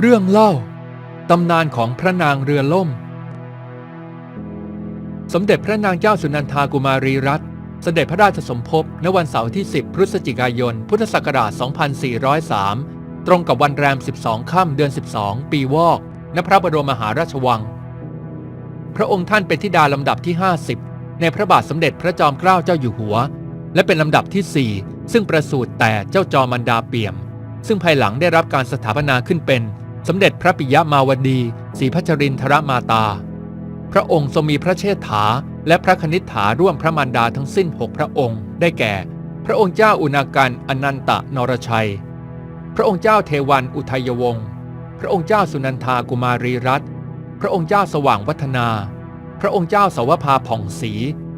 เรื่องเล่า ตำนานของพระนางเรือล่ม สมเด็จพระนางเจ้าสุนันทากุมารีรัตน์เสด็จพระราชสมภพในวันเสาร์ที่ 10 พฤศจิกายน พุทธศักราช 2403 ตรงกับวันแรม 12 ค่ำเดือน 12 ปีวอกณพระบรมมหาราชวัง พระองค์ท่านเป็นธิดาลำดับที่ 50 ในพระบาทสมเด็จพระจอมเกล้าเจ้าอยู่หัว และเป็นลำดับที่ 4 ซึ่งประสูติแต่เจ้าจอมันดาเปี่ยม ซึ่งภายหลังได้รับการสถาปนาขึ้นเป็น สมเด็จพระปิยมาวดีศรีพัชรินทรมาตา พระองค์ทรงมีพระเชษฐา และพระคณิษฐาร่วมพระมารดาทั้งสิ้น6พระองค์ ได้แก่ พระองค์เจ้าอุณากันอนันตะนรชัย พระองค์เจ้าเทวันอุทัยวงศ์พระองค์เจ้าสุนันทากุมารีรัตน์พระองค์เจ้าสว่างวัฒนา พระองค์เจ้าสวภาผ่องศรี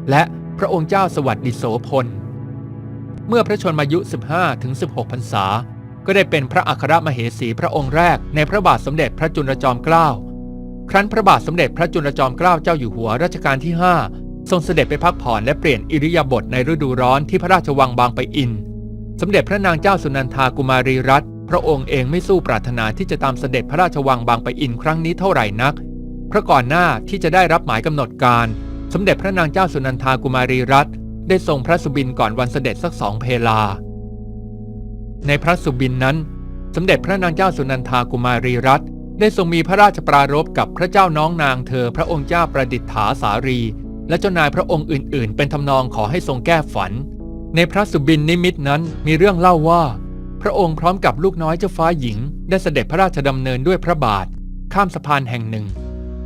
และพระองค์เจ้าสวัสดิโสพล เมื่อพระชนมายุ 15ถึง16พรรษา ก็ได้เป็นพระอัครมเหสีพระองค์แรกในพระบาทสมเด็จพระจุลจอมเกล้า ครั้นพระบาทสมเด็จพระจุลจอมเกล้าเจ้าอยู่หัวรัชกาลที่ 5 ทรงเสด็จไปพักผ่อนและเปลี่ยนอิริยาบถในฤดูร้อนที่พระราชวังบางปะอิน สมเด็จพระนางเจ้าสุนันทากุมารีรัตน์พระองค์เองไม่สู้ปรารถนาที่จะตามเสด็จพระราชวังบางปะอินครั้งนี้เท่าไหร่นัก เพราะก่อนหน้าที่จะได้รับหมายกำหนดการ สมเด็จพระนางเจ้าสุนันทากุมารีรัตน์ได้ทรงพระสุบินก่อนวันเสด็จสักสองเพลา ในพระสุบินนั้น สมเด็จพระนางเจ้าสุนันทากุมารีรัตน์ได้ทรงมีพระราชปรารภกับพระเจ้าน้องนางเธอพระองค์เจ้าประดิษฐาสารี และเจ้านายพระองค์อื่น ๆ เป็นทำนองขอให้ทรงแก้ฝัน ในพระสุบินนิมิตนั้นมีเรื่องเล่าว่า พระองค์พร้อมกับลูกน้อยเจ้าฟ้าหญิง ได้เสด็จพระราชดำเนินด้วยพระบาท ข้ามสะพานแห่งหนึ่ง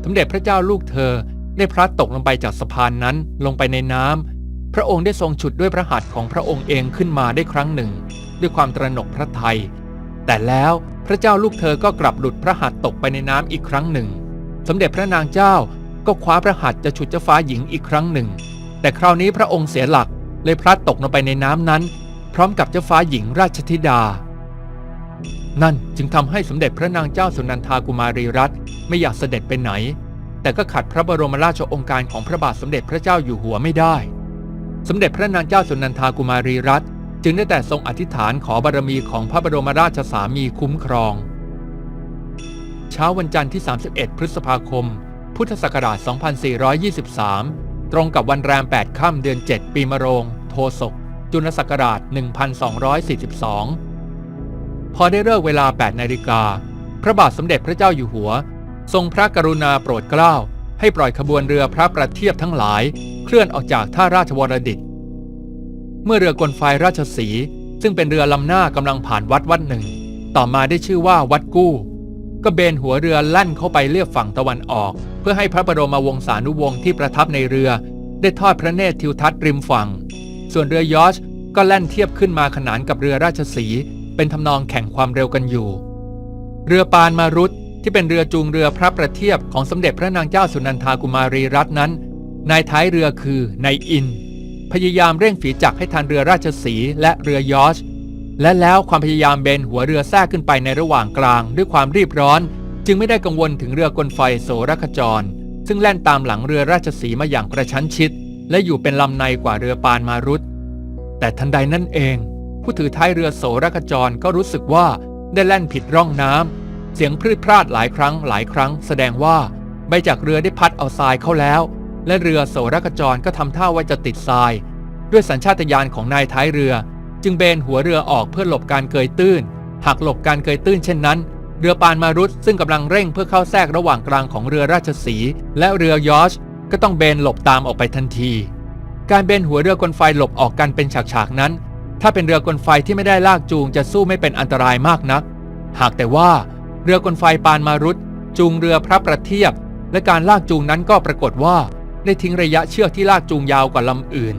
สมเด็จพระเจ้าลูกเธอได้พลัดตกลงไปจากสะพานนั้นลงไปในน้ำพระองค์ได้ทรงฉุดด้วยพระหัตถ์ของพระองค์เองขึ้นมาได้ครั้งหนึ่ง ด้วยความตระหนกพระไทย แต่แล้วพระเจ้าลูกเธอก็กลับหลุดพระหัตถ์ตกไปในน้ำอีกครั้งหนึ่ง สมเด็จพระนางเจ้าก็คว้าพระหัตถ์จะฉุดเจ้าฟ้าหญิงอีกครั้งหนึ่ง แต่คราวนี้พระองค์เสียหลักเลยพลัดตกลงไปในน้ำนั้น พร้อมกับเจ้าฟ้าหญิงราชธิดา นั่นจึงทำให้สมเด็จพระนางเจ้าสุนันทากุมารีรัตน์ไม่อยากเสด็จไปไหน แต่ก็ขัดพระบรมราชโองการของพระบาทสมเด็จพระเจ้าอยู่หัวไม่ได้ สมเด็จพระนางเจ้าสุนันทากุมารีรัตน์ จึงได้แต่ทรงอธิษฐานขอบารมีของพระบรมราชสามีคุ้มครอง เช้าวันจันทร์ที่ 31 พฤษภาคม พุทธศักราช 2423 ตรงกับวันแรม 8 ค่ำเดือน 7 ปีมะโรง โทศก จุลศักราช 1242 พอได้เลิกเวลา 8 นาฬิกา พระบาทสมเด็จพระเจ้าอยู่หัว ทรงพระกรุณาโปรดเกล้า ให้ปล่อยขบวนเรือพระประเทียบทั้งหลาย เคลื่อนออกจากท่าราชวรดิต เมื่อเรือกลไฟราชสี ซึ่งเป็นเรือลำหน้ากำลังผ่านวัดวัดหนึ่ง ต่อมาได้ชื่อว่าวัดกู้ ก็เบนหัวเรือแล่นเข้าไปเลียบฝั่งตะวันออก เพื่อให้พระบรมวงศานุวงศ์ที่ประทับในเรือ ได้ทอดพระเนตรทิวทัศน์ริมฝั่ง ส่วนเรือยอชก็แล่นเทียบขึ้นมาขนานกับเรือราชสีเป็นทำนองแข่งความเร็วกันอยู่ เรือปานมารุตที่เป็นเรือจูงเรือพระประเทียบของสมเด็จพระนางเจ้าสุนันทากุมารีรัตน์นั้น นายท้ายเรือคือนายอิน พยายามเร่งฝีจักรให้ทันเรือราชสีและเรือยอชและแล้วความพยายามเบนหัวเรือแทรกขึ้นไปในระหว่างกลางด้วยความรีบร้อน จึงไม่ได้กังวลถึงเรือกลไฟโสรคจร ซึ่งแล่นตามหลังเรือราชสีมาอย่างกระชั้นชิด และอยู่เป็นลำในกว่าเรือปานมารุตแต่ทันใดนั่นเอง ผู้ถือท้ายเรือโสรคจรก็รู้สึกว่าได้แล่นผิดร่องน้ำเสียงพลืดพลาดหลายครั้งหลายครั้ง แสดงว่าใบจากเรือได้พัดเอาทรายเข้าแล้ว และเรือโสรคจรก็ทำท่าว่าจะติดทราย ด้วยสัญชาตญาณของนายท้ายเรือ จึงเบนหัวเรือออกเพื่อหลบการเกยตื้น หากหลบการเกยตื้นเช่นนั้น เรือปานมารุตซึ่งกำลังเร่งเพื่อเข้าแทรกระหว่างกลางของเรือราชสีและเรือยอชก็ต้องเบนหลบตามออกไปทันที การเบนหัวเรือกลไฟหลบออกกันเป็นฉากๆนั้น ถ้าเป็นเรือกลไฟที่ไม่ได้ลากจูงจะสู้ไม่เป็นอันตรายมากนัก หากแต่ว่าเรือกลไฟปานมารุตจูงเรือพระประเทียบ และการลากจูงนั้นก็ปรากฏว่า ได้ทิ้งระยะเชือกที่ลากจูงยาวกว่าลำอื่น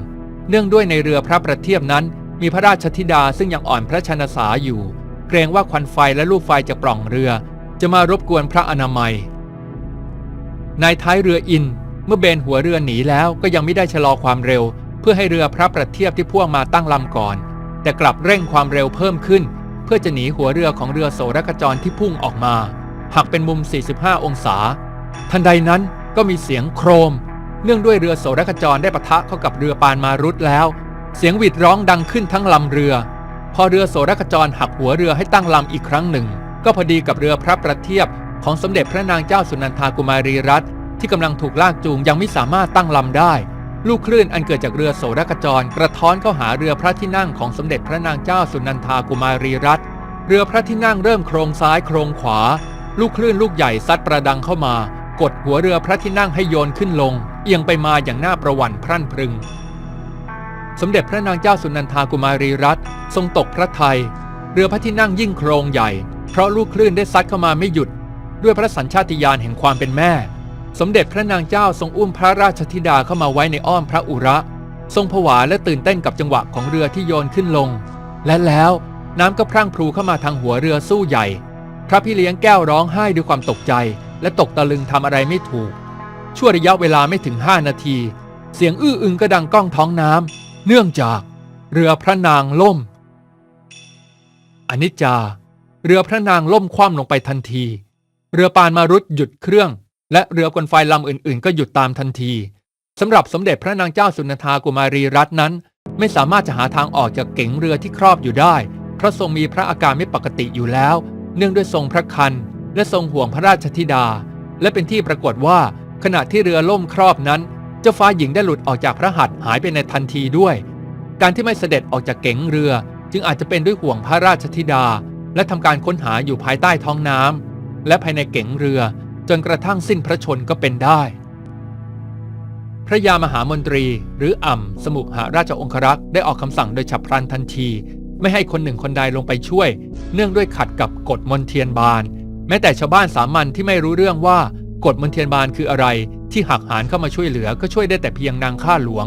เนื่องด้วยในเรือพระประเทียบนั้น มีพระราชธิดาซึ่งยังอ่อนพระชนสาอยู่ เกรงว่าควันไฟและลูกไฟจะปล่องเรือ จะมารบกวนพระอนามัยนายท้ายเรืออิน เมื่อเบนหัวเรือหนีแล้วก็ยังไม่ได้ชะลอความเร็ว เพื่อให้เรือพระประเทียบที่พ่วงมาตั้งลำก่อน แต่กลับเร่งความเร็วเพิ่มขึ้น เพื่อจะหนีหัวเรือของเรือโสรกจรที่พุ่งออกมาหักเป็นมุม 45 องศา ทันใดนั้นก็มีเสียงโครม เนื่องด้วยเรือโสรกจรได้ปะทะเข้ากับเรือปานมารุตแล้ว เสียงหวิดร้องดังขึ้นทั้งลำเรือ พอเรือโสรกจรหักหัวเรือให้ตั้งลำอีกครั้งหนึ่ง ก็พอดีกับเรือพระประเทียบของสมเด็จพระนางเจ้าสุนันทากุมารีรัตน์ที่กำลังถูกลากจูงยังไม่สามารถตั้งลำได้ ลูกคลื่นอันเกิดจากเรือโสรกจรกระท้อนเข้าหาเรือพระที่นั่งของสมเด็จพระนางเจ้าสุนันทากุมารีรัตน์เรือพระที่นั่งเริ่มโครงซ้ายโครงขวา ลูกคลื่นลูกใหญ่ซัดประดังเข้ามากดหัวเรือพระที่นั่งให้โยนขึ้นลง เอียงไปมาอย่างน่าประวั่นพรั่นพรึง สมเด็จพระนางเจ้าสุนันทากุมารีรัตน์ทรงตกพระทัยเรือพระที่นั่งยิ่งโครงใหญ่ เพราะลูกคลื่นได้ซัดเข้ามาไม่หยุด ด้วยพระสัญชาติญาณแห่งความเป็นแม่ สมเด็จพระนางเจ้าทรงอุ้มพระราชธิดาเข้ามาไว้ในอ้อมพระอุระ ทรงผวาและตื่นเต้นกับจังหวะของเรือที่โยนขึ้นลง และแล้วน้ำก็พรั่งพรูเข้ามาทางหัวเรือสู้ใหญ่ พระพี่เลี้ยงแก้วร้องไห้ด้วยความตกใจ และตกตะลึงทำอะไรไม่ถูก ชั่วระยะเวลาไม่ถึง 5 นาที เสียงอื้ออึงก็ดังก้องท้องน้ำเนื่องจากเรือพระนางล่ม อนิจจา เรือพระนางล่มคว่ำลงไปทันที เรือปานมารุตหยุดเครื่อง และเรือกลไฟลำอื่นๆ ก็หยุดตามทันทีสำหรับสมเด็จพระนางเจ้าสุนทากุมารีรัตน์นั้น ไม่สามารถจะหาทางออกจากเก๋งเรือที่ครอบอยู่ได้ เพราะทรงมีพระอาการไม่ปกติอยู่แล้ว เนื่องด้วยทรงพระคันและทรงห่วงพระราชธิดา และเป็นที่ปรากฏว่า ขณะที่เรือล่มครอบนั้น เจ้าฟ้าหญิงได้หลุดออกจากพระหัตถ์หายไปในทันทีด้วย การที่ไม่เสด็จออกจากเก๋งเรือ จึงอาจจะเป็นด้วยห่วงพระราชธิดา และทำการค้นหาอยู่ภายใต้ท้องน้ำและภายในเก๋งเรือ จนกระทั่งสิ้นพระชนก็เป็นได้ พระยามหามนตรี หรืออ่ำสมุหาราชองครักษ์ได้ออกคำสั่งโดยฉับพลันทันที ไม่ให้คนหนึ่งคนใดลงไปช่วย เนื่องด้วยขัดกับกฎมนเทียนบาน แม้แต่ชาวบ้านสามัญที่ไม่รู้เรื่องว่า กฎมนเทียนบานคืออะไร ที่หักหานเข้ามาช่วยเหลือก็ช่วยได้แต่เพียงนางข้าหลวง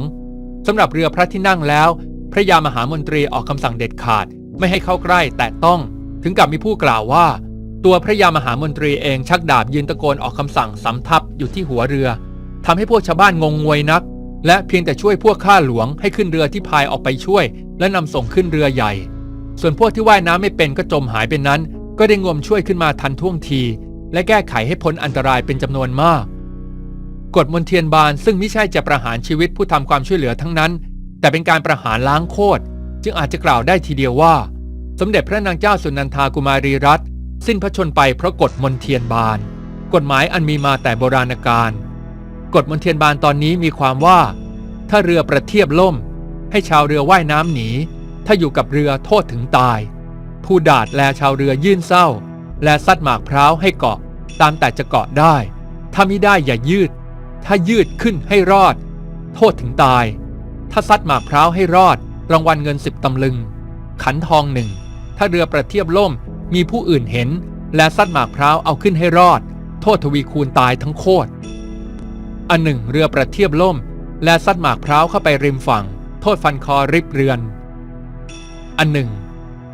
สำหรับเรือพระที่นั่งแล้ว พระยามหามนตรีออกคำสั่งเด็ดขาด ไม่ให้เข้าใกล้แตะต้อง ถึงกับมีผู้กล่าวว่า ตัวพระยามหามนตรีเองชักดาบยืนตะโกนออกคำสั่งสำทับอยู่ที่หัวเรือทำให้พวกชาวบ้านงงงวยนัก และเพียงแต่ช่วยพวกข้าหลวงให้ขึ้นเรือที่พายออกไปช่วย และนำส่งขึ้นเรือใหญ่ ส่วนพวกที่ว่ายน้ำไม่เป็นก็จมหายไปนั้น ก็ได้งมช่วยขึ้นมาทันท่วงที และแก้ไขให้พ้นอันตรายเป็นจำนวนมาก กฎมนเทียนบานซึ่งไม่ใช่จะประหารชีวิตผู้ทำความช่วยเหลือทั้งนั้น แต่เป็นการประหารล้างโคตรจึงอาจจะกล่าวได้ทีเดียวว่า สมเด็จพระนางเจ้าสุนันทากุมารีรัตน์สิ้นพระชนไปเพราะกฎมนเทียนบาน กฎหมายอันมีมาแต่โบราณกาลกฎมนเทียนบานตอนนี้มีความว่า ถ้าเรือประเทียบล่ม ให้ชาวเรือว่ายน้ำหนี ถ้าอยู่กับเรือโทษถึงตาย ผู้ดาดแลชาวเรือยื่นเศร้า และซัดหมากพร้าวให้เกาะ ตามแต่จะเกาะได้ ถ้ามิได้อย่ายืด ถ้ายืดขึ้นให้รอด โทษถึงตาย ถ้าซัดหมากพร้าวให้รอด รางวัลเงินสิบตำลึง ขันทองหนึ่ง ถ้าเรือประเทียบล่ม มีผู้อื่นเห็น และซัดหมากพร้าวเอาขึ้นให้รอด โทษทวีคูณตายทั้งโคตร อันหนึ่ง เรือประเทียบล่ม และซัดหมากพร้าวเข้าไปริมฝั่ง โทษฟันคอริบเรือน อันหนึ่ง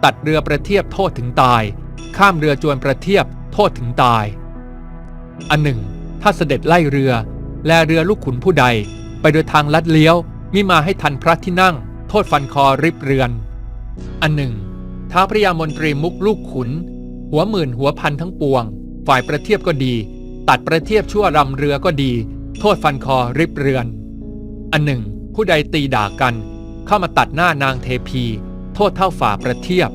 ตัดเรือประเทียบโทษถึงตาย ข้ามเรือจวนประเทียบโทษถึงตาย อันหนึ่ง ถ้าเสด็จไล่เรือ แลเรือลูกขุนผู้ใด ไปโดยทางลัดเลี้ยวมิมาให้ทันพระที่นั่ง โทษฟันคอริบเรือน อันหนึ่งท้าพระยามนตรีมุกลูกขุน หัวหมื่นหัวพันทั้งปวง ฝ่ายประเทียบก็ดี ตัดประเทียบชั่วรำเรือก็ดี โทษฟันคอริบเรือน อันหนึ่ง ผู้ใดตีด่ากัน เข้ามาตัดหน้านางเทพี โทษเท่าฝ่าประเทียบ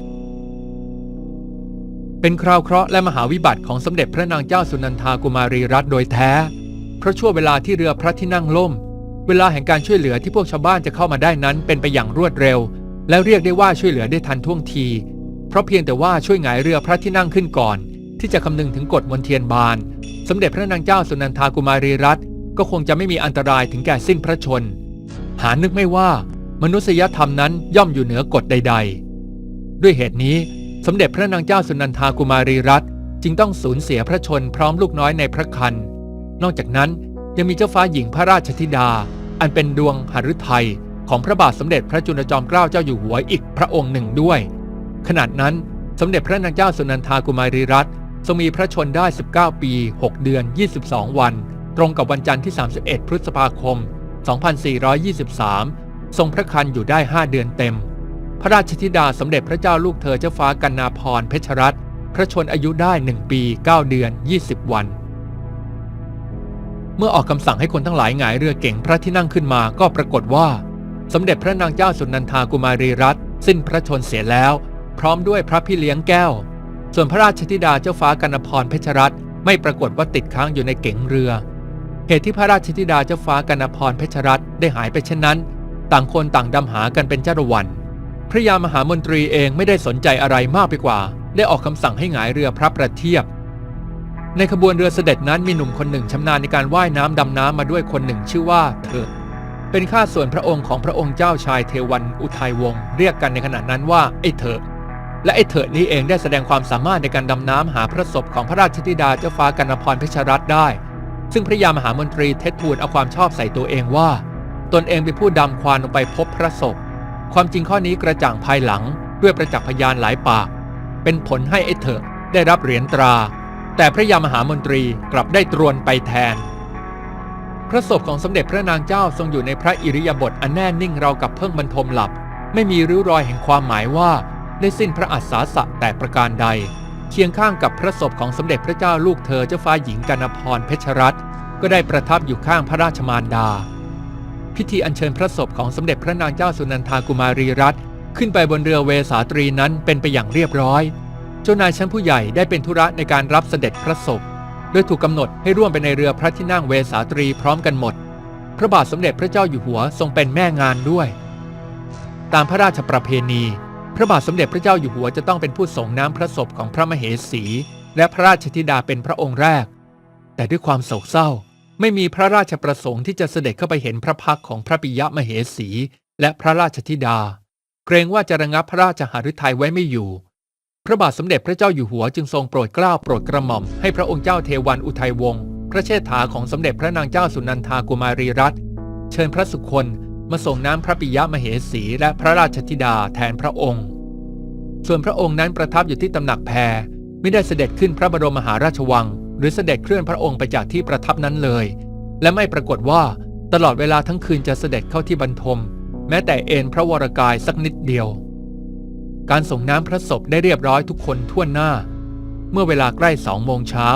เป็นคราวเคราะห์และมหาวิบัติของสมเด็จพระนางเจ้าสุนันทากุมารีรัตน์โดยแท้ เพราะช่วงเวลาที่เรือพระที่นั่งล่ม เวลาแห่งการช่วยเหลือที่พวกชาวบ้านจะเข้ามาได้นั้นเป็นไปอย่างรวดเร็ว และเรียกได้ว่าช่วยเหลือได้ทันท่วงที เพราะเพียงแต่ว่าช่วยหงายเรือพระที่นั่งขึ้นก่อน ที่จะคำนึงถึงกฎมนเทียนบาน สมเด็จพระนางเจ้าสุนันทากุมารีรัตน์ก็คงจะไม่มีอันตรายถึงแก่สิ้นพระชน หานึกไม่ว่า มนุษยธรรมนั้นย่อมอยู่เหนือกฎใด ๆ ด้วยเหตุนี้ สมเด็จพระนางเจ้าสุนันทากุมารีรัตน์จึงต้องสูญเสียพระชนพร้อมลูกน้อยในพระคัน นอกจากนั้นยังมีเจ้าฟ้าหญิงพระราชธิดา อันเป็นดวงหฤทัยของพระบาทสมเด็จพระจุลจอมเกล้าเจ้าอยู่หัวอีกพระองค์หนึ่งด้วยขณะนั้นสมเด็จพระนางเจ้าสุนันทากุมารีรัตน์ทรงมีพระชนได้ 19 ปี 6 เดือน 22 วัน ตรงกับวันจันทร์ที่ 31 พฤษภาคม 2423 ทรงพระคันอยู่ได้ 5 เดือนเต็ม พระราชธิดาสมเด็จพระเจ้าลูกเธอเจ้าฟ้ากันนาพรเพชรรัตน์พระชนอายุได้ 1 ปี 9 เดือน 20 วัน เมื่อออกคำสั่งให้คนทั้งหลายหงายเรือเก่งพระที่นั่งขึ้นมาก็ปรากฏว่า สมเด็จพระนางเจ้าสุนันทากุมารีรัตน์สิ้นพระชนเสียแล้ว พร้อมด้วยพระพี่เลี้ยงแก้ว ส่วนพระราชธิดาเจ้าฟ้ากันพรเพชรรัตน์ไม่ปรากฏว่าติดค้างอยู่ในเก๋งเรือเหตุที่พระราชธิดาเจ้าฟ้ากันพรเพชรรัตน์ได้หายไปเช่นนั้น ต่างคนต่างดำหากันเป็นจ้าละวัน พระยามหามนตรีเองไม่ได้สนใจอะไรมากไปกว่า ได้ออกคำสั่งให้หงายเรือพระประเทียบ ในขบวนเรือเสด็จนั้นมีหนุ่มคนหนึ่งชำนาญในการว่ายน้ำดำน้ำมาด้วยคนหนึ่งชื่อว่าเถอะเป็นข้าส่วนพระองค์ของพระองค์เจ้าชายเทวันอุทัยวงศ์เรียกกันในขณะนั้นว่าไอ้เถอะและไอ้เถอะนี้เองได้แสดงความสามารถในการดำน้ำหาพระศพของพระราชธิดาเจ้าฟ้ากันพรเพชรรัตน์ได้ ซึ่งพระยามหามนตรีเท็จทูลเอาความชอบใส่ตัวเองว่า ตนเองเป็นผู้ดำควานลงไปพบพระศพ ความจริงข้อนี้กระจ่างภายหลังด้วยประจักษ์พยานหลายปาก เป็นผลให้ไอ้เถอะได้รับเหรียญตรา แต่พระยามหามนตรีกลับได้ตรวนไปแทน พระศพของสมเด็จพระนางเจ้าทรงอยู่ในพระอิริยาบถอันแน่นิ่งเราวกับเพิ่งบรรทมหลับ ไม่มีริ้วรอยแห่งความหมายว่าได้สิ้นพระอัศาสะแต่ประการใด เคียงข้างกับพระศพของสมเด็จพระเจ้าลูกเธอเจ้าฟ้าหญิงกนพรเพชรรัตน์ก็ได้ประทับอยู่ข้างพระราชมารดา พิธีอัญเชิญพระศพของสมเด็จพระนางเจ้าสุนันทากุมารีรัตน์ขึ้นไปบนเรือเวสาตรีนั้นเป็นไปอย่างเรียบร้อย เจ้านายชั้นผู้ใหญ่ได้เป็นธุระในการรับเสด็จพระศพ โดยถูกกำหนดให้ร่วมไปในเรือพระที่นั่งเวสาตรีพร้อมกันหมด พระบาทสมเด็จพระเจ้าอยู่หัวทรงเป็นแม่งานด้วย ตามพระราชประเพณี พระบาทสมเด็จพระเจ้าอยู่หัวจะต้องเป็นผู้ส่งน้ำพระศพของพระมเหสี และพระราชธิดาเป็นพระองค์แรก แต่ด้วยความโศกเศร้า ไม่มีพระราชประสงค์ที่จะเสด็จเข้าไปเห็นพระพักของพระปิยมเหสี และพระราชธิดา เกรงว่าจะระงับพระราชหฤทัยไว้ไม่อยู่ พระบาทสมเด็จพระเจ้าอยู่หัวจึงทรงโปรดเกล้าโปรดกระหม่อมให้พระองค์เจ้าเทวันอุทัยวงศ์พระเชษฐาของสมเด็จพระนางเจ้าสุนันทากุมารีรัตน์เชิญพระสุคนมาส่งน้ำพระปิยมเหสี และพระราชธิดาแทนพระองค์ ส่วนพระองค์นั้นประทับอยู่ที่ตำหนักแพรไม่ได้เสด็จขึ้นพระบรมมหาราชวัง หรือเสด็จเคลื่อนพระองค์ไปจากที่ประทับนั้นเลย และไม่ปรากฏว่าตลอดเวลาทั้งคืนจะเสด็จเข้าที่บรรทม แม้แต่เอนพระวรกายสักนิดเดียว การส่งน้ำพระศพได้เรียบร้อยทุกคนทั่วหน้า เมื่อเวลาใกล้สองโมงเช้า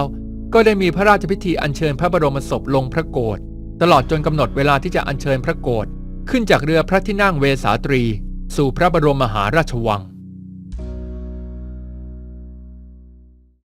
ก็ได้มีพระราชพิธีอัญเชิญพระบรมศพลงพระโกศตลอดจนกำหนดเวลาที่จะอัญเชิญพระโกศขึ้นจากเรือพระที่นั่งเวสาตรี สู่พระบรมมหาราชวัง